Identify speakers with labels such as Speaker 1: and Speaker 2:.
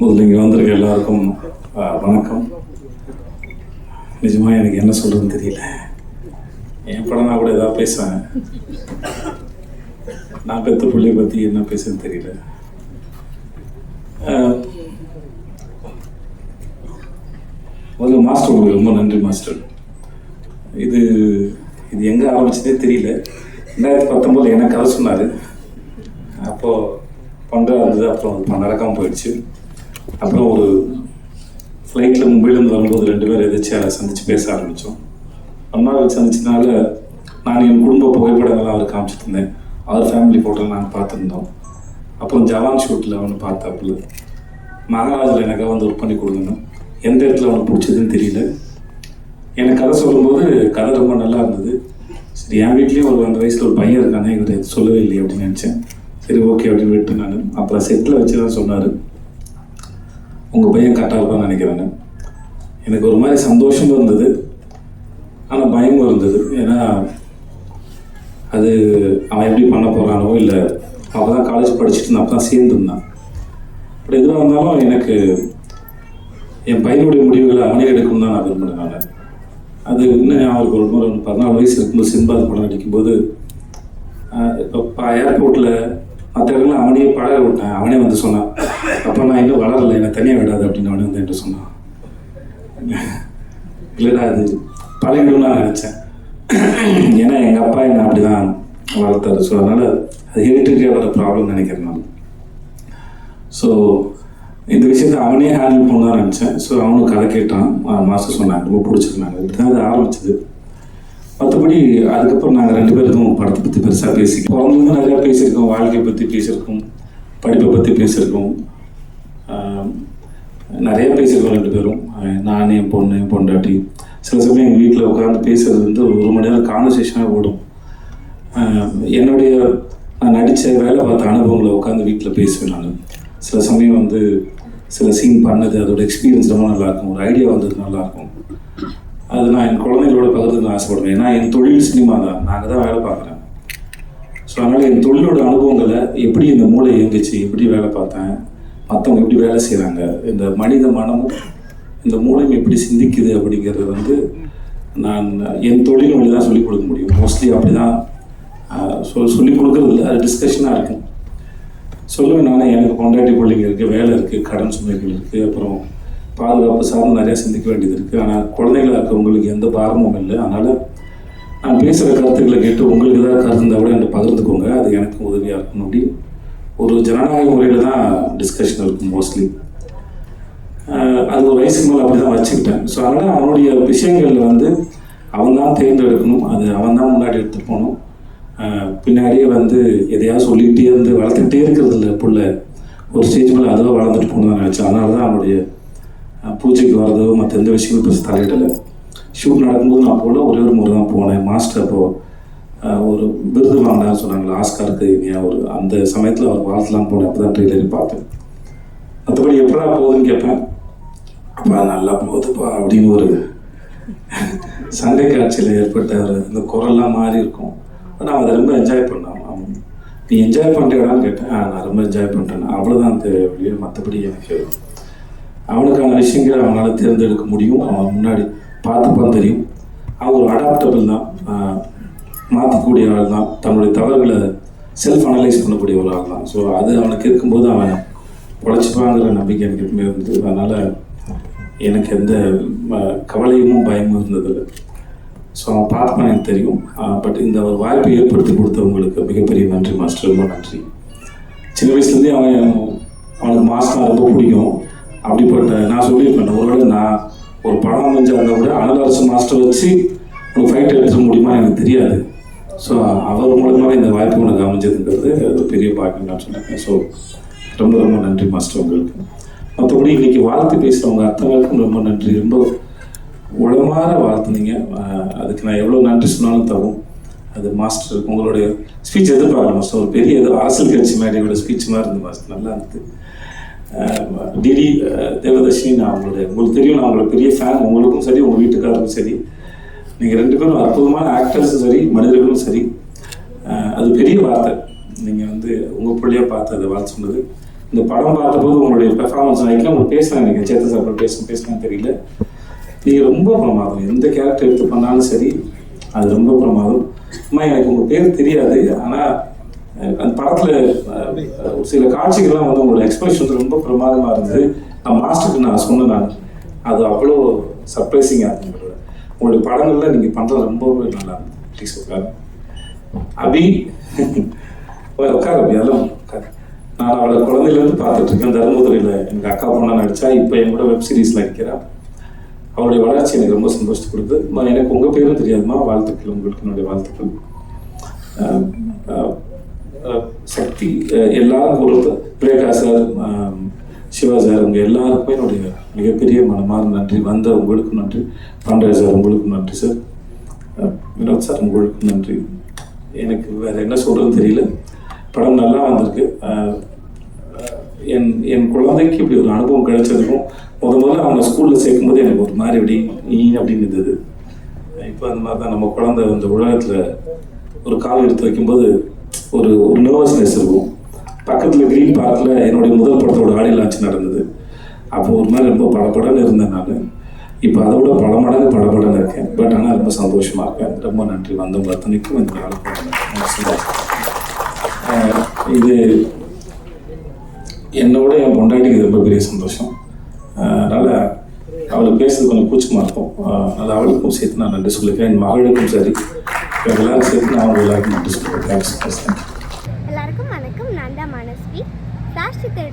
Speaker 1: முதல்ல இங்கே வந்திருக்க எல்லாருக்கும் வணக்கம். நிஜமாக எனக்கு என்ன சொல்கிறதுன்னு தெரியல. என் படம்னா கூட ஏதாவது பேசுவேன் நான் பெத்த பிள்ளைய பற்றி என்ன பேசுன்னு தெரியல. முதல்ல மாஸ்டர் உங்களுக்கு ரொம்ப நன்றி மாஸ்டர் இது இது எங்கே ஆரம்பிச்சதே தெரியல. ரெண்டாயிரத்தி பத்தொம்போதில் எனக்கு கதை சொன்னார். அப்போது பண்ணுறா இருந்தது அப்புறம் நடக்காமல் போயிடுச்சு. அப்புறம் ஒரு ஃப்ளைட்டில் மும்பையிலேருந்து வரும்போது ரெண்டு பேரும் அதை சந்தித்து பேச ஆரம்பித்தோம் அண்ணாவை நாள் சந்திச்சதுனால நான் என் குடும்ப புகைப்படங்கள்லாம் அவர் காமிச்சிட்டு இருந்தேன். அவர் ஃபேமிலி ஃபோட்டோ நாங்கள் பார்த்துருந்தோம். அப்புறம் ஜவான் ஷூட்டில் அவனை பார்த்தாப்புல. மகாராஜில் எனக்காக வந்து ஒர்க் பண்ணி கொடுங்க எந்த இடத்துல அவனுக்கு பிடிச்சதுன்னு தெரியல. எனக்கு கதை சொல்லும்போது கதை ரொம்ப நல்லா இருந்தது. சரி என் வீட்லேயும் ஒரு அந்த வயசில் ஒரு பையன் இருக்கானே இவர் சொல்லவே இல்லையே அப்படின்னு நினச்சேன். சரி ஓகே அப்படின்னு விட்டு நான். அப்புறம் செட்டில் வச்சு தான் சொன்னார். உங்கள் பையன் கரெக்டாக இருப்பான்னு நினைக்கிறேன். எனக்கு ஒரு மாதிரி சந்தோஷமும் இருந்தது. ஆனால் பயமும் இருந்தது. ஏன்னா அது அவன் எப்படி பண்ண போகிறானோ இல்லை அப்போ தான் காலேஜ் படிச்சுட்டு இருந்தான் அப்போ தான் சேர்ந்துருந்தான். அப்படி எதுவாக இருந்தாலும் எனக்கு என் பையனுடைய முடிவுகளை அவனே எடுக்கணும் தான் நான் விரும்பினேன் நான். அது இன்னும் அவருக்கு ஒரு முறை ஒரு பதினாலு வயசு இருக்கும்போது சின்பாத் படம் நடிக்கும்போது இப்போ ஏர்போர்ட்டில் மற்ற இடங்களில் அவனே பழக விட்டேன். அவனே வந்து சொன்னான் அப்போ நான் இன்னும் வளரலை என்னை தனியாக விடாது அப்படின்னு அவனே வந்து என்கிட்ட சொன்னான். இல்லைடா அது பழகிடும் நான் நினச்சேன். ஏன்னா எங்கள் அப்பா என்னை அப்படி தான் வளர்த்தாரு. ஸோ அதனால் அது ஹெரிட்டரியாக வர ப்ராப்ளம் நினைக்கிறேன் நான். ஸோ இந்த விஷயத்தை அவனே ஹேண்டில் பண்ண நினச்சேன். ஸோ அவனும் கதை கேட்டான். மாஸ்டர் சொன்னாங்க ரொம்ப பிடிச்சிருந்தாங்க. இப்படி தான் அது ஆரம்பிச்சது. மற்றபடி அதுக்கப்புறம் நாங்கள் ரெண்டு பேருக்கும் படத்தை பற்றி பெருசாக பேசி பிறந்தவங்க நிறையா பேசியிருக்கோம். வாழ்க்கையை பற்றி பேசியிருக்கோம். படிப்பை பற்றி பேசியிருக்கோம். நிறைய பேசியிருக்கோம் ரெண்டு பேரும். நான் என் பொண்ணு என் பொண்டாட்டி. சில சமயம் எங்கள் வீட்டில் உட்காந்து பேசுறது வந்து ஒரு மணி நேரம் கான்வர்சேஷனாக ஓடும். என்னுடைய நான் நடித்த வேலை பார்த்த அனுபவங்களை உட்காந்து வீட்டில் பேசுவேன் நான். சில சமயம் வந்து சில சீன் பண்ணது அதோட எக்ஸ்பீரியன்ஸ் ரொம்ப நல்லாயிருக்கும் ஒரு ஐடியா வந்தது நல்லாயிருக்கும் அது நான் என் குழந்தைகளோட பகிர்ந்து ஆசைப்படுவேன். ஏன்னா என் தொழில் சினிமா தான். நாங்கள் தான் வேலை பார்க்குறேன். ஸோ அதனால் என் தொழிலோட அனுபவங்களை எப்படி இந்த மூளை இயங்குச்சு எப்படி வேலை பார்த்தேன் மற்றவங்க எப்படி வேலை செய்கிறாங்க இந்த மனித மனமும் இந்த மூளையும் எப்படி சிந்திக்குது அப்படிங்கிறது வந்து நான் என் தொழில் வழி தான் சொல்லிக் கொடுக்க முடியும். மோஸ்ட்லி அப்படி தான் சொல் சொல்லிக் கொடுக்கறது இல்லை அது டிஸ்கஷனாக இருக்கும் சொல்லுவேன் நானே. எனக்கு கொண்டாட்டி பிள்ளைங்க இருக்குது வேலை இருக்குது கடன் சுமைகள் இருக்குது அப்புறம் பாதுகாப்பு சார்ந்து நிறையா சிந்திக்க வேண்டியது இருக்குது ஆனால் குழந்தைகளாக இருக்கவங்களுக்கு எந்த பாரமும் இல்லை. அதனால் நான் பேசுகிற கருத்துக்களை கேட்டு உங்களுக்கு ஏதாவது கருத்து இருந்தால் கூட என்கிட்ட பகிர்ந்துக்கோங்க. அது எனக்கு உதவியாக இருக்கணும் அப்படி ஒரு ஜனநாயக முறையில் தான் டிஸ்கஷன் இருக்கும் மோஸ்ட்லி அது ஒரு வயசுக்கு மேலே அப்படி தான் வச்சுக்கிட்டேன். ஸோ அதனால் அவனுடைய விஷயங்களில் வந்து அவன் தான் தேர்ந்தெடுக்கணும். அது அவன் தான் முன்னாடி எடுத்து போகணும். பின்னாடியே வந்து எதையாவது சொல்லிகிட்டே இருந்து வளர்த்துக்கிட்டே இருக்கிறது இல்லை புள்ள. ஒரு ஸ்டேஜ் மேலே அதுவாக வளர்ந்துட்டு போகணும்னு நினச்சேன். அதனால தான் அவனுடைய பூஜைக்கு வரதோ மற்ற எந்த விஷயமும் பெருசு தலையிடலை. ஷூட் நடக்கும்போது நான் போல ஒரே ஒரு முறை தான் போனேன். மாஸ்டர் அப்போது ஒரு விருது வாங்கினான்னு சொன்னாங்களா ஆஸ்காருக்கு இனியா ஒரு அந்த சமயத்தில் அவர் வாழ்த்துலாம் போனேன் அப்போ தான் ட்ரெயிலர் பார்த்தேன். மற்றபடி எப்படா போகுதுன்னு கேட்பேன். அப்பா நல்லா போகுதுப்பா அப்படின்னு ஒரு சண்டை காட்சியில் ஏற்பட்ட ஒரு இந்த குரல்லாம் மாறி இருக்கும். நான் அதை ரொம்ப என்ஜாய் பண்ணேன். நீ என்ஜாய் பண்ணுறியாடான்னு கேட்டேன். நான் ரொம்ப என்ஜாய் பண்ணுறேன் அவ்வளோதான் தேவையே மற்றபடி எனக்கு அவனுக்கான விஷயங்களை அவனால் தேர்ந்தெடுக்க முடியும். அவன் முன்னாடி பார்த்துப்பான் தெரியும். அவன் ஒரு அடாப்டபிள் தான். மாற்றக்கூடிய ஆள் தான் தன்னுடைய தவறுகளை செல்ஃப் அனலைஸ் பண்ணக்கூடிய ஒரு ஆள் தான் ஸோ அது அவனுக்கு இருக்கும்போது அவன் உழைச்சிப்பாங்கிற நம்பிக்கை எனக்கு எப்பவுமே இருந்தது. அதனால் எனக்கு எந்த கவலையும் பயமும் இருந்ததில்லை. ஸோ அவன் பார்த்தான் எனக்கு தெரியும். பட் இந்த ஒரு வாய்ப்பை ஏற்படுத்தி கொடுத்தவங்களுக்கு மிகப்பெரிய நன்றி மாஸ்டர். ரொம்ப நன்றி. சின்ன வயசுலேருந்தே அவன் அவனுக்கு மாஸ்டர் ரொம்ப பிடிக்கும். அப்படிப்பட்ட நான் சொல்லியிருப்பேன் ஒருவேளை நான் ஒரு படம் அமைஞ்சா கூட அனல் அரசு மாஸ்டர் வச்சு உனக்கு ஃபைட் எடுத்துட முடியுமா எனக்கு தெரியாது. ஸோ அவர் மூலமாக இந்த வாய்ப்பு உனக்கு அமைஞ்சதுங்கிறது அது பெரிய பாக்கியம் நான் சொன்னேன். ஸோ ரொம்ப ரொம்ப நன்றி மாஸ்டர் உங்களுக்கு. மற்றபடி இன்னைக்கு வாழ்த்து பேசுகிறவங்க அத்தனைக்கும் ரொம்ப நன்றி. ரொம்ப உளமாற வாழ்த்துனீங்க. அதுக்கு நான் எவ்வளோ நன்றி சொன்னாலும் தவும். அது மாஸ்டர் உங்களுடைய ஸ்பீச் எதிர்பார்க்கல மாஸ்டர் ஒரு பெரிய ஏதோ அரசியல் கட்சி மேடையோட ஸ்பீச் மாதிரி இருந்தது மாஸ்டர் நல்லா இருந்தது. டிடி தேவதர்ஷினி நான் அவங்களுடைய உங்களுக்கு தெரியும் நான் அவங்களோட பெரிய ஃபேன் உங்களுக்கும் சரி உங்கள் வீட்டுக்காரருக்கும் சரி. நீங்கள் ரெண்டு பேரும் அற்புதமான ஆக்டர்ஸும் சரி மனிதர்களும் சரி அது பெரிய வார்த்தை. நீங்கள் வந்து உங்கள் பிள்ளையாக பார்த்து அதை வார்த்தை சொன்னது. இந்த படம் பார்த்தபோது உங்களுடைய பெர்ஃபார்மன்ஸ் நினைக்கல உங்களுக்கு பேசினா நினைக்கிறேன் சேத்தன் சார் பேசணும் பேச பேசினா தெரியல. நீங்கள் ரொம்ப பிரமாதம். எந்த கேரக்டர் எடுத்து பண்ணாலும் சரி அது ரொம்ப பிரமாதம். அம்மா எனக்கு உங்கள் பேர் தெரியாது. ஆனால் அந்த படத்தில் சில காட்சிகள்லாம் வந்து உங்களோட எக்ஸ்பிரஷன் ரொம்ப பிரமாதமாக இருந்தது. நான் மாஸ்டருக்கு நான் சொன்னேன் நான். அது அவ்வளோ சர்ப்ரைசிங்காக இருந்தது. உங்களுடைய படங்கள்லாம் நீங்கள் பண்ணுறது ரொம்பவே நல்லா இருந்தது. ப்ளீஸ் உட்காரு. அபி உட்கார் அபி அதெல்லாம் உட்காரு. நான் அவளை குழந்தையிலேருந்து பார்த்துட்ருக்கேன் தருமபுரியில் எங்கள் அக்கா பொண்ணாக நடித்தா இப்போ என் கூட வெப் சீரிஸில் நடிக்கிறா அவளுடைய வளர்ச்சி எனக்கு ரொம்ப சந்தோஷத்தை கொடுத்து எனக்கு உங்கள் பேரும் தெரியாதுமா. வாழ்த்துக்கள் உங்களுக்கு என்னுடைய வாழ்த்துக்கள். சக்தி எல்லாரும் ஒரு பிரேகா சார் சிவா சார் உங்கள் எல்லாருக்குமே என்னுடைய மிகப்பெரிய மனமார்ந்த நன்றி. வந்த உங்களுக்கும் நன்றி. பாண்டராஜ் சார் உங்களுக்கும் நன்றி சார். வினோத் சார் உங்களுக்கும் நன்றி. எனக்கு வேறு என்ன சொல்கிறதுன்னு தெரியல. படம் நல்லா வந்திருக்கு. என் என் குழந்தைக்கு இப்படி ஒரு அனுபவம் கிடைச்சதுக்கும் முத முதல்ல அவங்க ஸ்கூலில் சேர்க்கும்போது எனக்கு ஒரு மாதிரி அப்படி நீ அப்படின்னு இருந்தது. இப்போ அந்த மாதிரி தான் நம்ம குழந்தை இந்த உலகத்தில் ஒரு கால் எடுத்து வைக்கும்போது ஒரு ஒரு நர்வஸ்னஸ் இருக்கும். பக்கத்தில் க்ரீன் பார்க்கில் என்னுடைய முதல் படத்தோட ஆடி லான்ச் நடந்தது. அப்போ ஒரு மாதிரி ரொம்ப படப்படன்னு இருந்தேன் நான். இப்போ அதை விட பல மடங்கு படப்படன்னு இருக்கேன். பட் ஆனால் ரொம்ப சந்தோஷமாக இருக்கேன். ரொம்ப நன்றி. வந்தவங்க அத்தனைக்கும் இந்த இது என்னோட என் பொண்டாட்டிக்கு இது ரொம்ப பெரிய சந்தோஷம். அதனால் அவளுக்கு பேசுறது கொஞ்சம் கூச்சமாக இருக்கும். அது அவளுக்கும் சேர்த்து நான் நன்றி சொல்லிக்கிறேன். என் மகளுக்கும் சரி. எல்லாரும் சேர்த்து நான் அவங்க எல்லாருக்கும் நன்றி சொல்லிக்கிறேன். தேங்க்ஸ்.
Speaker 2: தேங்க்யூ வணக்கம் நான் தான் மனஸ்வி ஃப்ளாஷ் சித்தர்